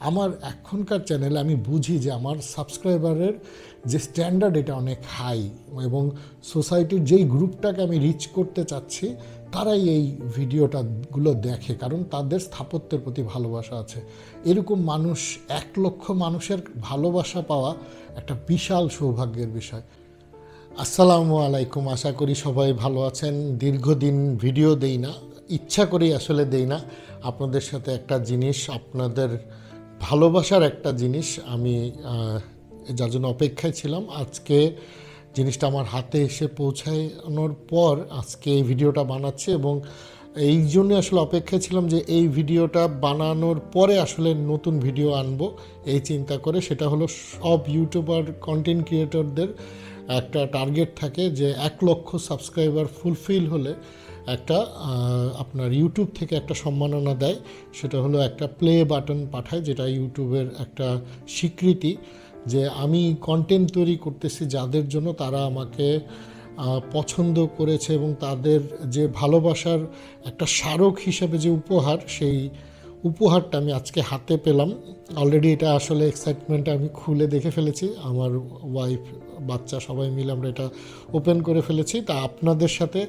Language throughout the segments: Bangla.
আমার এখনকার চ্যানেলে আমি বুঝি যে আমার সাবস্ক্রাইবারের যে স্ট্যান্ডার্ড এটা অনেক হাই এবং সোসাইটির যেই গ্রুপটাকে আমি রিচ করতে চাচ্ছি, তারাই এই ভিডিওটা গুলো দেখে, কারণ তাদের স্থাপত্যের প্রতি ভালোবাসা আছে। এরকম মানুষ, এক লক্ষ মানুষের ভালোবাসা পাওয়া একটা বিশাল সৌভাগ্যের বিষয়। আসসালামু আলাইকুম, আশা করি সবাই ভালো আছেন। দীর্ঘদিন ভিডিও দেই না, ইচ্ছা করেই আসলে দেই না। আপনাদের সাথে একটা জিনিস, আপনাদের ভালোবাসার একটা জিনিস আমি যার জন্য অপেক্ষায় ছিলাম। আজকে জিনিসটা আমার হাতে এসে পৌঁছানোর পর আজকে এই ভিডিওটা বানাচ্ছি এবং এই জন্য আসলে অপেক্ষায় ছিলাম যে এই ভিডিওটা বানানোর পরে আসলে নতুন ভিডিও আনব। এই চিন্তা করে সেটা হলো সব ইউটিউবার কন্টেন্ট ক্রিয়েটরদের একটা টার্গেট থাকে যে এক লক্ষ সাবস্ক্রাইবার ফুলফিল হলে একটা আপনার ইউটিউব থেকে একটা সম্মাননা দেয়। সেটা হলো একটা প্লে বাটন পাঠায়, যেটা ইউটিউবের একটা স্বীকৃতি যে আমি কন্টেন্ট তৈরি করতেছি যাদের জন্য তারা আমাকে পছন্দ করেছে এবং তাদের যে ভালোবাসার একটা স্মারক হিসেবে যে উপহার, সেই উপহারটা আমি আজকে হাতে পেলাম। অলরেডি এটা আসলে এক্সাইটমেন্ট আমি খুলে দেখে ফেলেছি। আমার ওয়াইফ বাচ্চা সবাই মিলে আমরা এটা ওপেন করে ফেলেছি। তা আপনাদের সাথে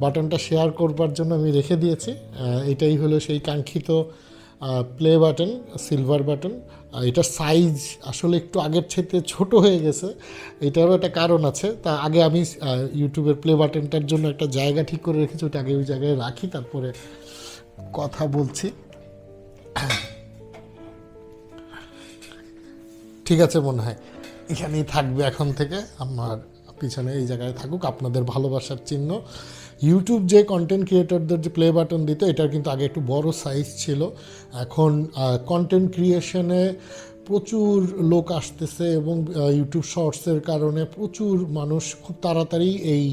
বাটনটা শেয়ার করবার জন্য আমি রেখে দিয়েছি। এটাই হলো সেই কাঙ্ক্ষিত প্লে বাটন সিলভার বাটন এটার সাইজ আসলে একটু আগের চাইতে ছোট হয়ে গেছে। এটারও একটা কারণ আছে। তা আগে আমি ইউটিউবের প্লে বাটনটার জন্য একটা জায়গা ঠিক করে রেখেছি। ওটা আগে ওই জায়গায় রাখি, তারপরে কথা বলছি। ঠিক আছে মনে হয়। এখানেই থাকবে এখন থেকে। আমার পিছনে এই জায়গায় থাকুক। আপনাদের ভালোবাসার চিহ্ন। ইউটিউব যে কন্টেন্ট ক্রিয়েটরদের যে প্লে বাটন দিত, এটার কিন্তু আগে একটু বড় সাইজ ছিল। এখন কন্টেন্ট ক্রিয়েশনে প্রচুর লোক আসতেছে এবং ইউটিউব শর্টসের কারণে প্রচুর মানুষ খুব তাড়াতাড়ি এই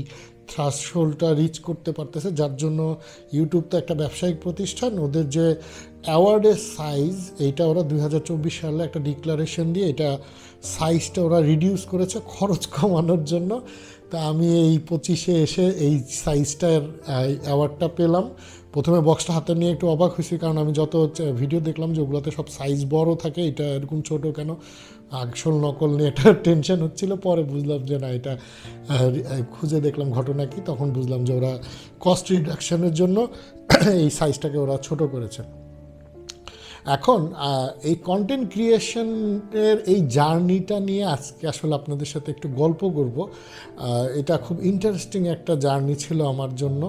থ্রাশহোল্ডটা রিচ করতে পারতেছে, যার জন্য ইউটিউব তো একটা ব্যবসায়িক প্রতিষ্ঠান, ওদের যে অ্যাওয়ার্ডের সাইজ এইটা ওরা দু হাজার চব্বিশ সালে একটা ডিক্লারেশন দিয়ে এটা সাইজটা ওরা রিডিউস করেছে খরচ কমানোর জন্য। তা আমি এই পঁচিশে এসে এই সাইজটার অ্যাওয়ার্ডটা পেলাম। প্রথমে বক্সটা হাতে নিয়ে একটু অবাক হয়েছি, কারণ আমি যত ভিডিও দেখলাম যে ওগুলোতে সব সাইজ বড় থাকে, এটা এরকম ছোট কেন? আসল নকল নিয়ে একটা টেনশন হচ্ছিল, পরে বুঝলাম যে না, এটা খুঁজে দেখলাম ঘটনা কি, তখন বুঝলাম যে ওরা কস্ট রিডাকশনের জন্য এই সাইজটাকে ওরা ছোট করেছে। এখন এই কন্টেন্ট ক্রিয়েশনের এই জার্নিটা নিয়ে আজকে আসলে আপনাদের সাথে একটু গল্প করব। এটা খুব ইন্টারেস্টিং একটা জার্নি ছিল আমার জন্য।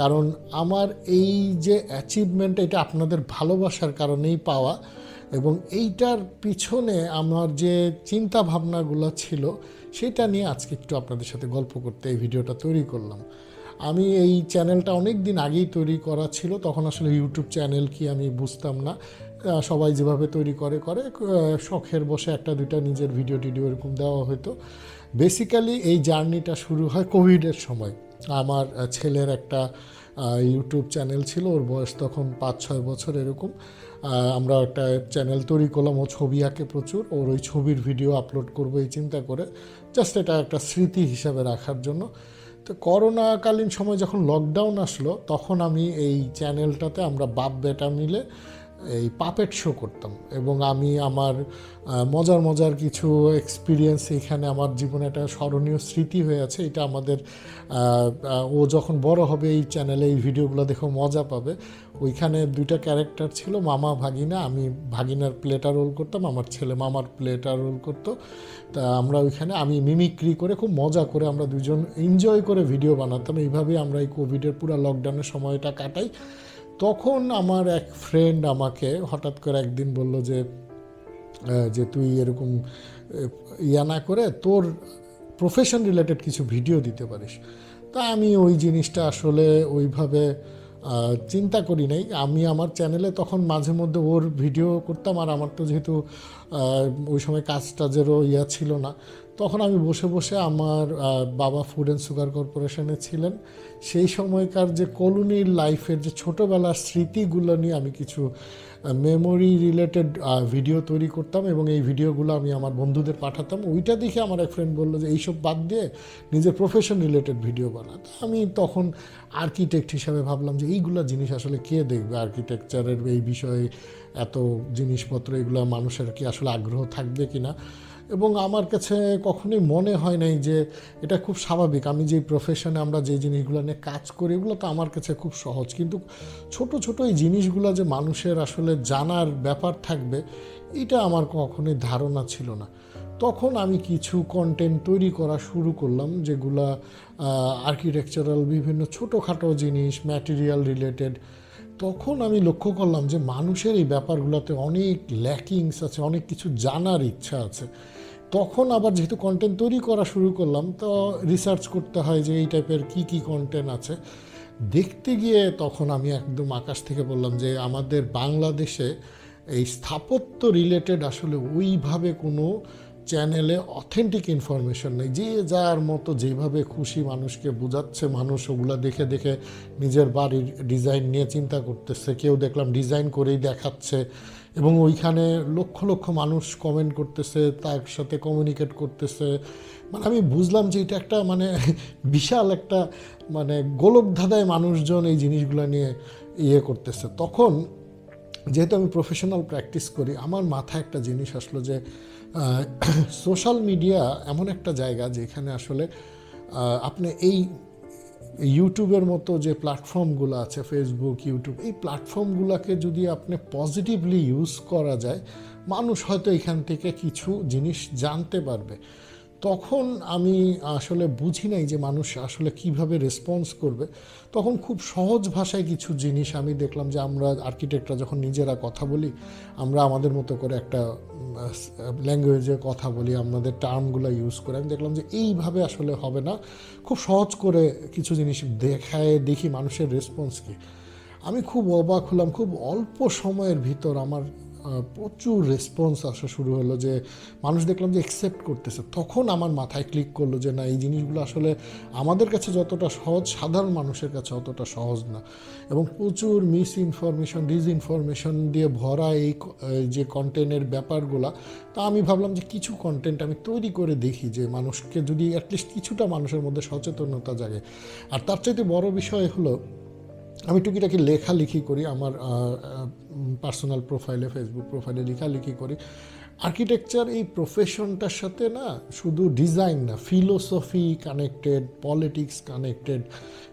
কারণ আমার এই যে অ্যাচিভমেন্ট এটা আপনাদের ভালোবাসার কারণেই পাওয়া এবং এইটার পিছনে আমার যে চিন্তা ভাবনাগুলো ছিল, সেটা নিয়ে আজকে একটু আপনাদের সাথে গল্প করতে এই ভিডিওটা তৈরি করলাম। আমি এই চ্যানেলটা অনেক দিন আগেই তৈরি করা ছিল, তখন আসলে ইউটিউব চ্যানেল কি আমি বুঝতাম না। সবাই যেভাবে তৈরি করে করে শখের বসে একটা, দুইটা নিজের ভিডিও টিডিও এরকম দেওয়া হতো। বেসিক্যালি এই জার্নিটা শুরু হয় কোভিডের সময়। আমার ছেলের একটা ইউটিউব চ্যানেল ছিল, ওর বয়স তখন পাঁচ ছয় বছর এরকম। আমরা একটা চ্যানেল তৈরি করলাম, ও ছবি আঁকে প্রচুর, ওর ওই ছবির ভিডিও আপলোড করব এই চিন্তা করে। জাস্ট এটা একটা স্মৃতি হিসাবে রাখার জন্য। তো করোনাকালীন সময় যখন লকডাউন আসলো তখন আমি এই চ্যানেলটাতে আমরা বাপ বেটা মিলে এই পাপেট শো করতাম এবং আমি আমার মজার মজার কিছু এক্সপিরিয়েন্স এখানে আমার জীবনে একটা স্মরণীয় স্মৃতি হয়ে আছে। এটা আমাদের ও যখন বড় হবে এই চ্যানেলে এই ভিডিওগুলো দেখে মজা পাবে। ওইখানে দুইটা ক্যারেক্টার ছিল, মামা, ভাগিনা। আমি ভাগিনার প্লেটা রোল করতাম, আমার ছেলে মামার প্লেটা রোল করতো। তা আমরা ওইখানে, আমি মিমিক্রি করে খুব মজা করে আমরা দুজন এনজয় করে ভিডিও বানাতাম। এইভাবেই আমরা এই কোভিডের পুরো লকডাউনের সময়টা কাটাই। তখন আমার এক ফ্রেন্ড আমাকে হঠাৎ করে একদিন বলল যে যে তুই এরকম ইয়া না করে তোর প্রফেশন রিলেটেড কিছু ভিডিও দিতে পারিস। তা আমি ওই জিনিসটা আসলে ওইভাবে চিন্তা করি নাই। আমি আমার চ্যানেলে তখন মাঝে মধ্যে ওর ভিডিও করতাম আর আমার তো যেহেতু ওই সময় কাজ টাজেরও ইয়া ছিল না। তখন আমি বসে বসে আমার বাবা ফুড অ্যান্ড সুগার কর্পোরেশনে ছিলেন। সেই সময়কার যে কলোনির লাইফের যে ছোটোবেলার স্মৃতিগুলো নিয়ে আমি কিছু মেমোরি রিলেটেড ভিডিও তৈরি করতাম এবং এই ভিডিওগুলো আমি আমার বন্ধুদের পাঠাতাম। ওইটা দেখে আমার এক ফ্রেন্ড বলল যে, এইসব বাদ দিয়ে নিজের প্রফেশন রিলেটেড ভিডিও বানাতে আমি তখন আর্কিটেক্ট হিসাবে ভাবলাম যে, এইগুলো জিনিস আসলে কে দেখবে? আর্কিটেকচারের এই বিষয়ে এত জিনিসপত্র, এগুলো মানুষের কি আসলে আগ্রহ থাকবে কি না এবং আমার কাছে কখনোই মনে হয় নাই যে এটা খুব স্বাভাবিক। আমি যে প্রফেশনে আমরা যে জিনিসগুলো নিয়ে কাজ করি, এগুলো তো আমার কাছে খুব সহজ। কিন্তু ছোট ছোট এই জিনিসগুলো যে মানুষের আসলে জানার ব্যাপার থাকবে, এটা আমার কখনোই ধারণা ছিল না। তখন আমি কিছু কন্টেন্ট তৈরি করা শুরু করলাম, যেগুলা আর্কিটেকচারাল বিভিন্ন ছোটোখাটো জিনিস ম্যাটেরিয়াল রিলেটেড তখন আমি লক্ষ্য করলাম যে মানুষের এই ব্যাপারগুলোতে অনেক ল্যাকিংস আছে, অনেক কিছু জানার ইচ্ছা আছে। তখন আবার যেহেতু কন্টেন্ট তৈরি করা শুরু করলাম, তো রিসার্চ করতে হয় যে এই টাইপের কি কি কন্টেন্ট আছে। দেখতে গিয়ে তখন আমি একদম আকাশ থেকে বললাম যে আমাদের বাংলাদেশে এই স্থাপত্য রিলেটেড আসলে ওইভাবে কোনো চ্যানেলে অথেন্টিক ইনফরমেশন নেই। যে যার মতো যেভাবে খুশি মানুষকে বোঝাচ্ছে, মানুষ ওগুলো দেখে দেখে নিজের বাড়ির ডিজাইন নিয়ে চিন্তা করতেছে। কেউ দেখলাম ডিজাইন করেই দেখাচ্ছে এবং ওইখানে লক্ষ লক্ষ মানুষ কমেন্ট করতেছে, তার সাথে কমিউনিকেট করতেছে। মানে আমি বুঝলাম যে এটা একটা মানে বিশাল একটা মানে গোলকধাঁধায় মানুষজন এই জিনিসগুলো নিয়ে ইয়ে করতেছে। তখন যেহেতু আমি প্রফেশনাল প্র্যাকটিস করি, আমার মাথায় একটা জিনিস আসলো যে সোশ্যাল মিডিয়া এমন একটা জায়গা যেখানে আসলে আপনি এই ইউটিউবের মতো যে প্ল্যাটফর্মগুলো আছে ফেসবুক ইউটিউব এই প্ল্যাটফর্মগুলোকে যদি আপনি পজিটিভলি ইউজ করা যায়, মানুষ হয়তো এখান থেকে কিছু জিনিস জানতে পারবে। তখন আমি আসলে বুঝি নাই যে মানুষ আসলে কীভাবে রেসপন্স করবে। তখন খুব সহজ ভাষায় কিছু জিনিস আমি দেখলাম যে আমরা আর্কিটেক্টরা যখন নিজেরা কথা বলি, আমরা আমাদের মতো করে একটা ল্যাঙ্গুয়েজে কথা বলি, আমাদের টার্মগুলো ইউজ করে, আমি দেখলাম যে এইভাবে আসলে হবে না। খুব সহজ করে কিছু জিনিস দেখায়, দেখি মানুষের রেসপন্স কী। আমি খুব অবাক হলাম, খুব অল্প সময়ের ভিতর আমার প্রচুর রেসপন্স আসা শুরু হলো যে মানুষ দেখলাম যে একসেপ্ট করতেছে। তখন আমার মাথায় ক্লিক করল যে না, এই জিনিসগুলো আসলে আমাদের কাছে যতটা সহজ, সাধারণ মানুষের কাছে অতটা সহজ না। এবং প্রচুর মিস ইনফরমেশন ডিসইনফরমেশন দিয়ে ভরা এই যে কন্টেন্টের ব্যাপারগুলা, তা আমি ভাবলাম যে কিছু কন্টেন্ট আমি তৈরি করে দেখি যে মানুষকে যদি অ্যাটলিস্ট কিছুটা মানুষের মধ্যে সচেতনতা জাগে। আর তার চাইতে বড় বিষয় হলো আমি টুকিটাকি লেখালেখি করি, আমার পার্সোনাল প্রোফাইলে ফেসবুক প্রোফাইলে লেখালেখি করি। আর্কিটেকচার এই প্রফেশনটার সাথে না শুধু ডিজাইন না ফিলোসফি কানেক্টেড পলিটিক্স কানেক্টেড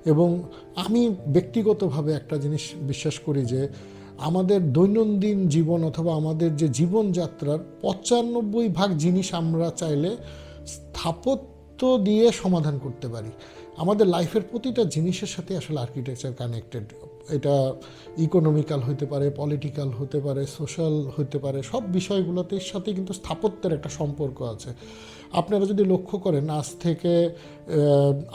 এবং আমি ব্যক্তিগতভাবে একটা জিনিস বিশ্বাস করি যে আমাদের দৈনন্দিন জীবন অথবা আমাদের যে জীবনযাত্রার পঁচানব্বই ভাগ জিনিস আমরা চাইলে স্থাপত্য দিয়ে সমাধান করতে পারি। আমাদের লাইফের প্রতিটা জিনিসের সাথে আসলে আর্কিটেকচার কানেক্টেড এটা ইকোনমিক্যাল হতে পারে পলিটিক্যাল হতে পারে সোশ্যাল হতে পারে, সব বিষয়গুলোতে সাথে কিন্তু স্থাপত্যের একটা সম্পর্ক আছে। আপনারা যদি লক্ষ্য করেন, আজ থেকে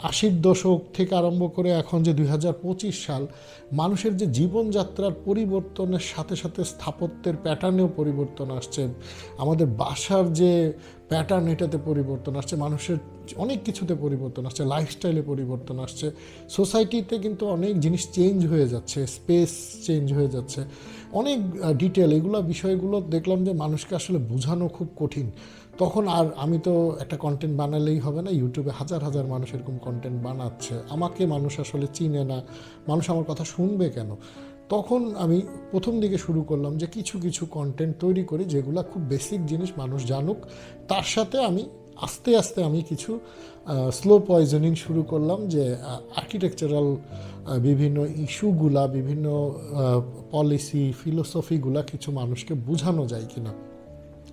আশির দশক থেকে আরম্ভ করে এখন যে দুই হাজার পঁচিশ সাল, মানুষের যে জীবনযাত্রার পরিবর্তনের সাথে সাথে স্থাপত্যের প্যাটার্নেও পরিবর্তন আসছে। আমাদের বাসার যে প্যাটার্ন এটাতে পরিবর্তন আসছে। মানুষের অনেক কিছুতে পরিবর্তন আসছে। লাইফস্টাইলে পরিবর্তন আসছে। সোসাইটিতে কিন্তু অনেক জিনিস চেঞ্জ হয়ে যাচ্ছে। স্পেস চেঞ্জ হয়ে যাচ্ছে। অনেক ডিটেল এগুলো বিষয়গুলো দেখলাম যে মানুষকে আসলে বোঝানো খুব কঠিন। তখন আর আমি তো একটা কন্টেন্ট বানালেই হবে না। ইউটিউবে হাজার হাজার মানুষ এরকম কন্টেন্ট বানাচ্ছে। আমাকে মানুষ আসলে চিনে না। মানুষ আমার কথা শুনবে কেন? তখন আমি প্রথম দিকে শুরু করলাম যে কিছু কিছু কন্টেন্ট তৈরি করি যেগুলো খুব বেসিক জিনিস মানুষ জানুক। তার সাথে আমি আস্তে আস্তে আমি কিছু স্লো পয়জনিং শুরু করলাম যে আর্কিটেকচারাল বিভিন্ন ইস্যুগুলা বিভিন্ন পলিসি ফিলোসফিগুলা কিছু মানুষকে বোঝানো যায় কিনা।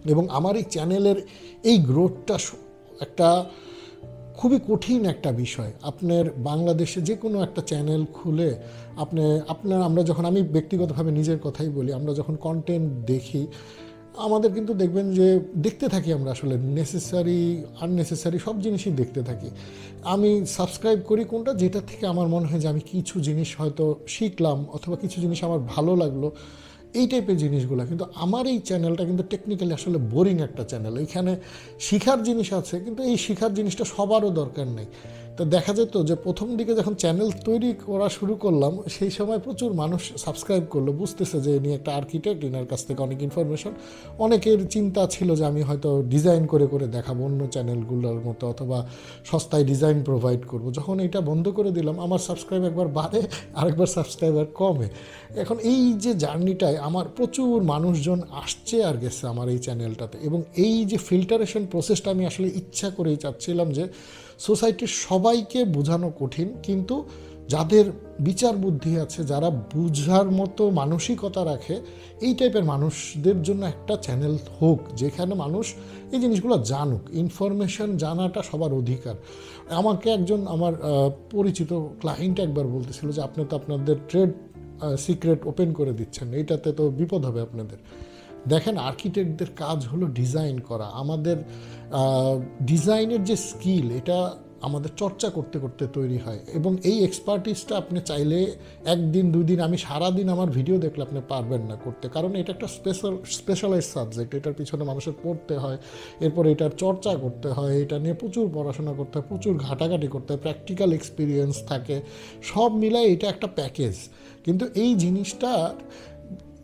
এবং আমার এই চ্যানেলের এই গ্রোথটা একটা খুবই কঠিন একটা বিষয়। আপনার বাংলাদেশে যে কোনো একটা চ্যানেল খুলে আপনি আপনার আমরা যখন, আমি ব্যক্তিগতভাবে নিজের কথাই বলি, আমরা যখন কন্টেন্ট দেখি, আমাদের কিন্তু দেখবেন যে, দেখতে থাকি আমরা আসলে নেসেসারি আননেসেসারি সব জিনিসই দেখতে থাকি। আমি সাবস্ক্রাইব করি কোনটা, যেটা থেকে আমার মনে হয় যে আমি কিছু জিনিস হয়তো শিখলাম অথবা কিছু জিনিস আমার ভালো লাগল এই টাইপের জিনিসগুলো। কিন্তু আমার এই চ্যানেলটা কিন্তু টেকনিক্যালি আসলে বোরিং একটা চ্যানেল এখানে শিখার জিনিস আছে, কিন্তু এই শিখার জিনিসটা সবারও দরকার নেই। তো দেখা যেত যে প্রথম দিকে যখন চ্যানেল তৈরি করা শুরু করলাম, সেই সময় প্রচুর মানুষ সাবস্ক্রাইব করল, বুঝতেছে যে ইনি একটা আর্কিটেক্ট ইনার কাছ থেকে অনেক ইনফরমেশন অনেকের চিন্তা ছিল যে আমি হয়তো ডিজাইন করে করে দেখাবো অন্য চ্যানেলগুলোর মতো অথবা সস্তায় ডিজাইন প্রোভাইড করব। যখন এটা বন্ধ করে দিলাম, আমার সাবস্ক্রাইব একবার বাড়ে, আরেকবার সাবস্ক্রাইবার কমে। এখন এই যে জার্নিটায় আমার প্রচুর মানুষজন আসছে আর গেছে আমার এই চ্যানেলটাতে এবং এই যে ফিল্টারেশন প্রসেসটা আমি আসলে ইচ্ছা করেই চাচ্ছিলাম যে সোসাইটির সবাইকে বোঝানো কঠিন, কিন্তু যাদের বিচার বুদ্ধি আছে, যারা বুঝার মতো মানসিকতা রাখে, এই টাইপের মানুষদের জন্য একটা চ্যানেল হোক, যেখানে মানুষ এই জিনিসগুলো জানুক। ইনফরমেশন জানাটা সবার অধিকার। আমাকে একজন আমার পরিচিত ক্লায়েন্ট একবার বলতেছিল যে, আপনি তো আপনাদের ট্রেড সিক্রেট ওপেন করে দিচ্ছেন। এইটাতে তো বিপদ হবে আপনাদের। দেখেন আর্কিটেক্টদের কাজ হলো ডিজাইন করা। আমাদের ডিজাইনের যে স্কিল এটা আমাদের চর্চা করতে করতে তৈরি হয়। এবং এই এক্সপার্টিসটা আপনি চাইলে একদিন দুই দিন আমি সারাদিন আমার ভিডিও দেখলে আপনি পারবেন না করতে। কারণ এটা একটা স্পেশাল স্পেশালাইজ সাবজেক্ট এটার পিছনে মানুষের পড়তে হয়, এরপর এটার চর্চা করতে হয়, এটা নিয়ে প্রচুর পড়াশোনা করতে হয়, প্রচুর ঘাটাঘাটি করতে হয় প্র্যাকটিক্যাল এক্সপিরিয়েন্স থাকে, সব মিলায় এটা একটা প্যাকেজ কিন্তু এই জিনিসটা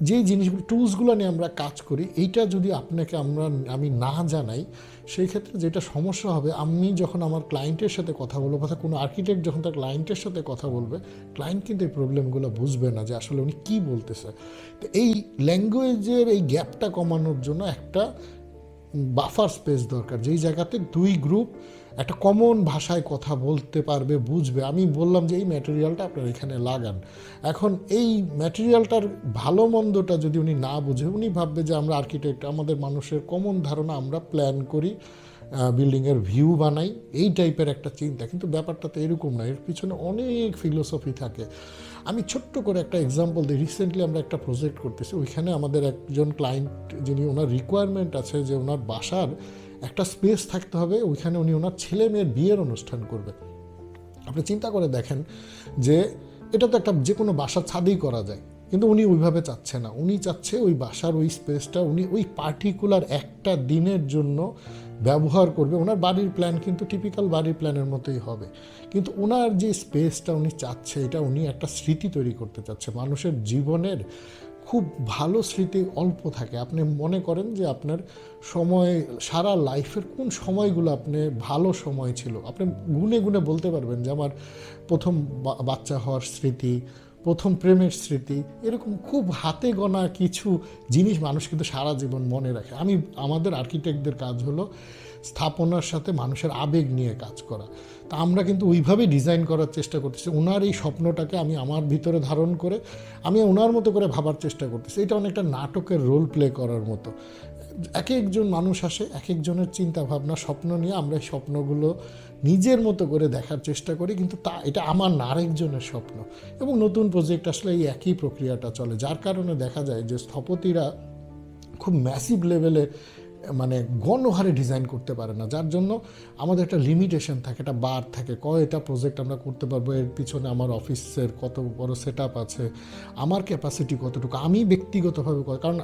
যে জিনিসগুলো, টুলসগুলো নিয়ে আমরা কাজ করি, এইটা যদি আপনাকে আমরা, আমি না জানাই, সেই ক্ষেত্রে যেটা সমস্যা হবে, আমি যখন আমার ক্লায়েন্টের সাথে কথা বলব, অর্থাৎ কোনো আর্কিটেক্ট যখন তার ক্লায়েন্টের সাথে কথা বলবে ক্লায়েন্ট কিন্তু এই প্রবলেমগুলো বুঝবে না যে আসলে উনি কী বলতেছে। তো এই ল্যাঙ্গুয়েজের এই গ্যাপটা কমানোর জন্য একটা বাফার স্পেস দরকার। যেই জায়গাতে দুই গ্রুপ একটা কমন ভাষায় কথা বলতে পারবে, বুঝবে। আমি বললাম যে, এই ম্যাটেরিয়ালটা আপনার এখানে লাগান। এখন এই ম্যাটেরিয়ালটার ভালো মন্দটা যদি উনি না বুঝে, উনি ভাববে যে, আমরা আর্কিটেক্ট আমাদের মানুষের কমন ধারণা আমরা প্ল্যান করি বিল্ডিংয়ের ভিউ বানাই। এই টাইপের একটা চিন্তা। কিন্তু ব্যাপারটা তো এরকম না। এর পিছনে অনেক ফিলোসফি থাকে। আমি ছোট্ট করে একটা এক্সাম্পল দিই। রিসেন্টলি আমরা একটা প্রজেক্ট করতেছি। ওইখানে আমাদের একজন ক্লায়েন্ট যিনি, ওনার রিকোয়ারমেন্ট আছে যে, ওনার বাসার একটা স্পেস থাকতে হবে, ওইখানে উনি ওনার ছেলে মেয়ের বিয়ের অনুষ্ঠান করবে। আপনি চিন্তা করে দেখেন যে এটা তো একটা যে কোনো বাসার ছাদেই করা যায়, কিন্তু উনি ওইভাবে চাচ্ছে না। উনি চাচ্ছে ওই বাসার ওই স্পেসটা উনি ওই পার্টিকুলার একটা দিনের জন্য ব্যবহার করবে। ওনার বাড়ির প্ল্যান কিন্তু টিপিক্যাল বাড়ির প্ল্যানের মতোই হবে। কিন্তু ওনার যে স্পেসটা উনি চাচ্ছে, এটা উনি একটা স্মৃতি তৈরি করতে চাচ্ছে। মানুষের জীবনের খুব ভালো স্মৃতি অল্প থাকে। আপনি মনে করেন যে আপনার সময়, সারা লাইফের কোন সময়গুলো আপনি ভালো সময় ছিল? আপনি গুনে গুনে বলতে পারবেন যে আমার প্রথম বাচ্চা হওয়ার স্মৃতি, প্রথম প্রেমের স্মৃতি, এরকম খুব হাতে গোনা কিছু জিনিস মানুষ কিন্তু সারা জীবন মনে রাখে। আমি, আমাদের আর্কিটেক্টদের কাজ হলো স্থাপনার সাথে মানুষের আবেগ নিয়ে কাজ করা। তা আমরা কিন্তু ওইভাবেই ডিজাইন করার চেষ্টা করতেছি। ওনার এই স্বপ্নটাকে আমি আমার ভিতরে ধারণ করে, আমি ওনার মতো করে ভাবার চেষ্টা করতেছি। এটা অনেকটা নাটকের রোল প্লে করার মতো। এক একজন মানুষ আসে, এক একজনের চিন্তা ভাবনা স্বপ্ন নিয়ে আমরা এই স্বপ্নগুলো নিজের মতো করে দেখার চেষ্টা করি, কিন্তু তা, এটা আমার না আরেকজনের স্বপ্ন। এবং নতুন প্রজেক্ট আসলে এই একই প্রক্রিয়াটা চলে, যার কারণে দেখা যায় যে স্থপতিরা খুব ম্যাসিভ লেভেলে মানে গণহারে ডিজাইন করতে পারে না, যার জন্য আমাদের একটা লিমিটেশন থাকে, একটা বার থাকে কয়টা প্রজেক্ট আমরা করতে পারব, এর পিছনে আমার অফিসের কত বড় সেট আছে, আমার ক্যাপাসিটি কতটুকু, আমি ব্যক্তিগতভাবে কত- কারণ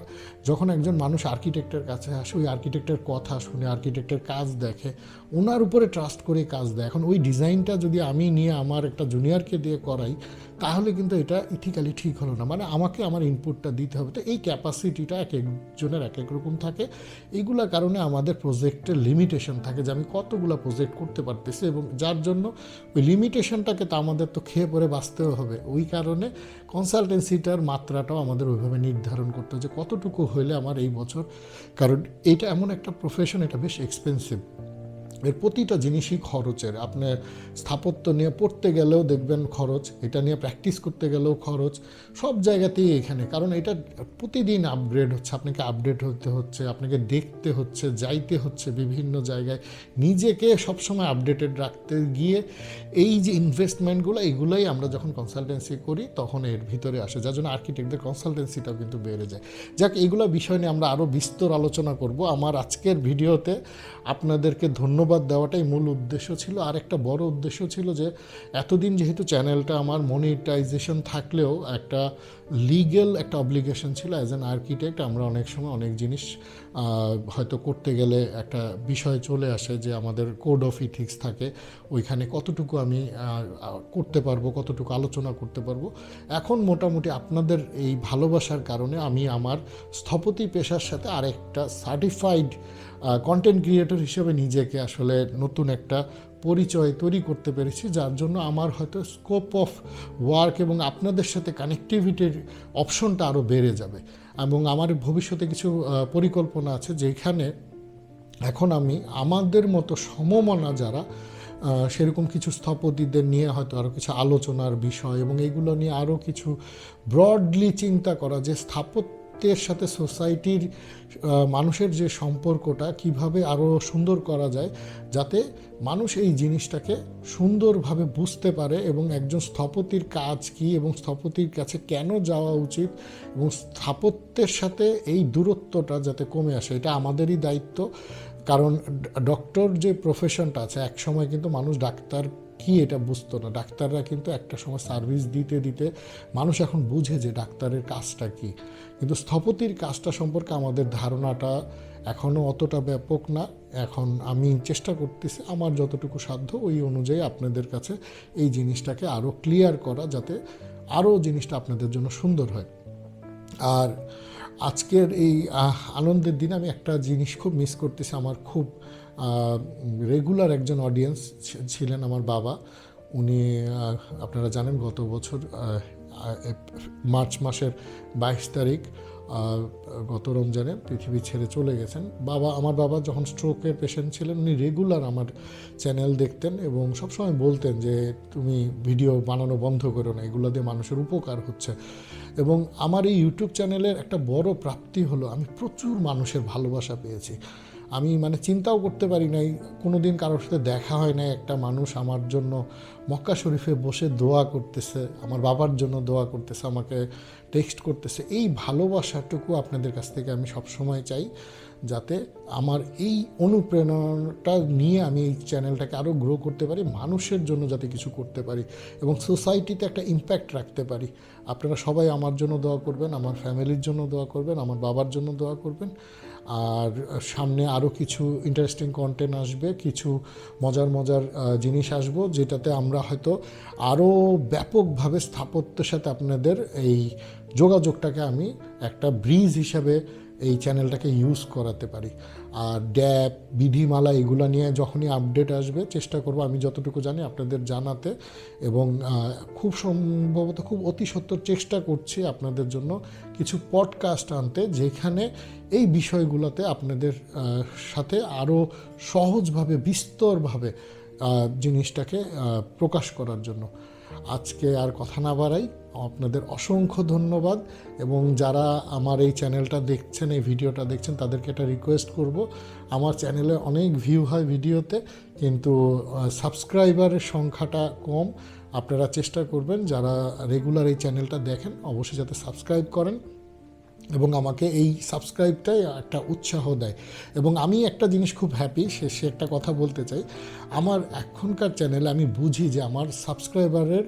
যখন একজন মানুষ আর্কিটেক্টের কাছে আসে, ওই আর্কিটেক্টের কথা শুনে আর্কিটেক্টের কাজ দেখে, ওনার উপরে ট্রাস্ট করে কাজ দেয়। এখন ওই ডিজাইনটা যদি আমি নিয়ে আমার একটা জুনিয়রকে দিয়ে করাই তাহলে কিন্তু এটা ইথিক্যালি ঠিক হলো না। মানে আমাকে আমার ইনপুটটা দিতে হবে। তো এই ক্যাপাসিটিটা এক একজনের এক এক রকম থাকে। এইগুলোর কারণে আমাদের প্রজেক্টের লিমিটেশন থাকে যে আমি কতগুলো প্রজেক্ট করতে পারতেছি এবং যার জন্য ওই লিমিটেশনটাকে তো আমাদের তো খেয়ে পরে বাঁচতেও হবে। ওই কারণে কনসালটেন্সিটার মাত্রাটাও আমাদের ওইভাবে নির্ধারণ করতে যে কতটুকু হলে আমার এই বছর, কারণ এটা এমন একটা প্রফেশন এটা বেশ এক্সপেন্সিভ এর প্রতিটা জিনিসই খরচের। আপনি স্থাপত্য নিয়ে পড়তে গেলেও দেখবেন খরচ, এটা নিয়ে প্র্যাকটিস করতে গেলেও খরচ, সব জায়গাতেই এখানে। কারণ এটা প্রতিদিন আপগ্রেড হচ্ছে, আপনাকে আপডেট হতে হচ্ছে, আপনাকে দেখতে হচ্ছে, যাইতে হচ্ছে বিভিন্ন জায়গায়। নিজেকে সবসময় আপডেটেড রাখতে গিয়ে এই যে ইনভেস্টমেন্টগুলো এগুলোই আমরা যখন কনসালটেন্সি করি, তখন এর ভিতরে আসে। যার জন্য আর্কিটেক্টদের কনসালটেন্সিটাও কিন্তু বেড়ে যায়। যাক এইগুলো বিষয় নিয়ে আমরা আরও বিস্তর আলোচনা করব। আমার আজকের ভিডিওতে আপনাদেরকে ধন্যবাদ ধন্যবাদ দেওয়াটাই মূল উদ্দেশ্য ছিল। আর একটা বড় উদ্দেশ্য ছিল যে, এতদিন যেহেতু চ্যানেলটা আমার মনিটাইজেশন থাকলেও একটা লিগেল একটা অব্লিগেশন ছিল অ্যাজ অ্যান আর্কিটেক্ট আমরা অনেক সময় অনেক জিনিস হয়তো করতে গেলে একটা বিষয় চলে আসে যে আমাদের কোড অফ ইথিক্স থাকে, ওইখানে কতটুকু আমি করতে পারব, কতটুকু আলোচনা করতে পারব। এখন মোটামুটি আপনাদের এই ভালোবাসার কারণে আমি আমার স্থপতি পেশার সাথে আরেকটা সার্টিফাইড কন্টেন্ট ক্রিয়েটর হিসেবে নিজেকে আসলে নতুন একটা পরিচয় তৈরি করতে পেরেছি, যার জন্য আমার হয়তো স্কোপ অফ ওয়ার্ক এবং আপনাদের সাথে কানেক্টিভিটির অপশনটা আরও বেড়ে যাবে। এবং আমার ভবিষ্যতে কিছু পরিকল্পনা আছে যেখানে এখন আমি আমাদের মতো সমমনা যারা সেরকম কিছু স্থপতিদের নিয়ে হয়তো আরও কিছু আলোচনার বিষয় এবং এগুলো নিয়ে আরও কিছু ব্রডলি চিন্তা করা যে স্থাপত্যের সাথে সোসাইটির মানুষের যে সম্পর্কটা কীভাবে আরও সুন্দর করা যায় যাতে মানুষ এই জিনিসটাকে সুন্দরভাবে বুঝতে পারে এবং একজন স্থপতির কাজ কি এবং স্থপতির কাছে কেন যাওয়া উচিত এবং স্থাপত্যের সাথে এই দূরত্বটা যাতে কমে আসে, এটা আমাদেরই দায়িত্ব। কারণ ডক্টর যে প্রফেশনটা আছে এক সময় কিন্তু মানুষ ডাক্তার কি এটা বুঝতো না? ডাক্তাররা কিন্তু একটা সময় সার্ভিস দিতে দিতে মানুষ এখন বুঝে যে ডাক্তারের কাজটা কি। কিন্তু স্থপতির কাজটা সম্পর্কে আমাদের ধারণাটা এখনও অতটা ব্যাপক না। এখন আমি চেষ্টা করতেছি আমার যতটুকু সাধ্য ওই অনুযায়ী আপনাদের কাছে এই জিনিসটাকে আরও ক্লিয়ার করা যাতে আরও জিনিসটা আপনাদের জন্য সুন্দর হয়। আর আজকের এই আনন্দের দিন আমি একটা জিনিস খুব মিস করতেছি, আমার খুব রেগুলার একজন অডিয়েন্স ছিলেন আমার বাবা। উনি আপনারা জানেন গত বছর মার্চ মাসের বাইশ তারিখ গত রমজানে পৃথিবী ছেড়ে চলে গেছেন। বাবা, আমার বাবা যখন স্ট্রোকের পেশেন্ট ছিলেন, উনি রেগুলার আমার চ্যানেল দেখতেন এবং সবসময় বলতেন যে, তুমি ভিডিও বানানো বন্ধ করো না, এগুলো দিয়ে মানুষের উপকার হচ্ছে। এবং আমার এই ইউটিউব চ্যানেলের একটা বড় প্রাপ্তি হলো, আমি প্রচুর মানুষের ভালোবাসা পেয়েছি। আমি মানে চিন্তাও করতে পারি নাই কোনো দিন কারোর সাথে দেখা হয় নাই, একটা মানুষ আমার জন্য মক্কা শরীফে বসে দোয়া করতেছে, আমার বাবার জন্য দোয়া করতেছে, আমাকে টেক্সট করতেছে। এই ভালোবাসাটুকু আপনাদের কাছ থেকে আমি সবসময় চাই। যাতে আমার এই অনুপ্রেরণাটা নিয়ে আমি এই চ্যানেলটাকে আরও গ্রো করতে পারি, মানুষের জন্য যাতে কিছু করতে পারি এবং সোসাইটিতে একটা ইম্প্যাক্ট রাখতে পারি। আপনারা সবাই আমার জন্য দোয়া করবেন, আমার ফ্যামিলির জন্য দোয়া করবেন, আমার বাবার জন্য দোয়া করবেন। আর সামনে আরও কিছু ইন্টারেস্টিং কন্টেন্ট আসবে, কিছু মজার মজার জিনিস আসব যেটাতে আমরা হয়তো আরও ব্যাপকভাবে স্থাপত্যের সাথে আপনাদের এই যোগাযোগটাকে আমি একটা ব্রিজ হিসাবে এই চ্যানেলটাকে ইউজ করাতে পারি। আর ড্যাপ বিধিমালা এগুলো নিয়ে যখনই আপডেট আসবে, চেষ্টা করব আমি যতটুকু জানি আপনাদের জানাতে এবং খুব সম্ভবত খুব অতি সত্বর চেষ্টা করছি আপনাদের জন্য কিছু পডকাস্ট আনতে যেখানে এই বিষয়গুলোতে আপনাদের সাথে আরও সহজভাবে, বিস্তরভাবে জিনিসটাকে প্রকাশ করার জন্য। আজকে আর কথা না বাড়াই। আপনাদের অসংখ্য ধন্যবাদ এবং যারা আমার এই চ্যানেলটা দেখছেন, এই ভিডিওটা দেখছেন, তাদেরকে একটা রিকোয়েস্ট করব। আমার চ্যানেলে অনেক ভিউ হয় ভিডিওতে, কিন্তু সাবস্ক্রাইবারের সংখ্যাটা কম। আপনারা চেষ্টা করবেন, যারা রেগুলার এই চ্যানেলটা দেখেন, অবশ্যই যাতে সাবস্ক্রাইব করেন। এবং আমাকে এই সাবস্ক্রাইবটাই একটা উৎসাহ দেয়। এবং আমি একটা জিনিস খুব হ্যাপি সে সে একটা কথা বলতে চাই। আমার এখনকার চ্যানেলে আমি বুঝি যে আমার সাবস্ক্রাইবারের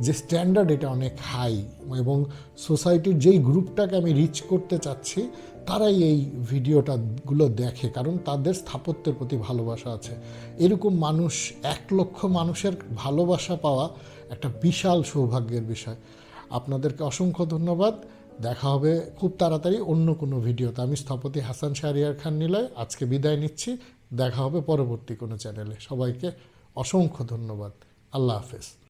যে স্ট্যান্ডার্ড এটা অনেক হাই এবং সোসাইটির যেই গ্রুপটাকে আমি রিচ করতে চাচ্ছি, তারাই এই ভিডিওটা গুলো দেখে, কারণ তাদের স্থাপত্যের প্রতি ভালোবাসা আছে। এরকম মানুষ, এক লক্ষ মানুষের ভালোবাসা পাওয়া একটা বিশাল সৌভাগ্যের বিষয়। আপনাদেরকে অসংখ্য ধন্যবাদ। দেখা হবে খুব তাড়াতাড়ি অন্য কোনো ভিডিওতে। আমি স্থপতি হাসান শাহরিয়ার খান নিলয়, আজকে বিদায় নিচ্ছি। দেখা হবে পরবর্তী কোনো চ্যানেলে। সবাইকে অসংখ্য ধন্যবাদ। আল্লাহ হাফেজ।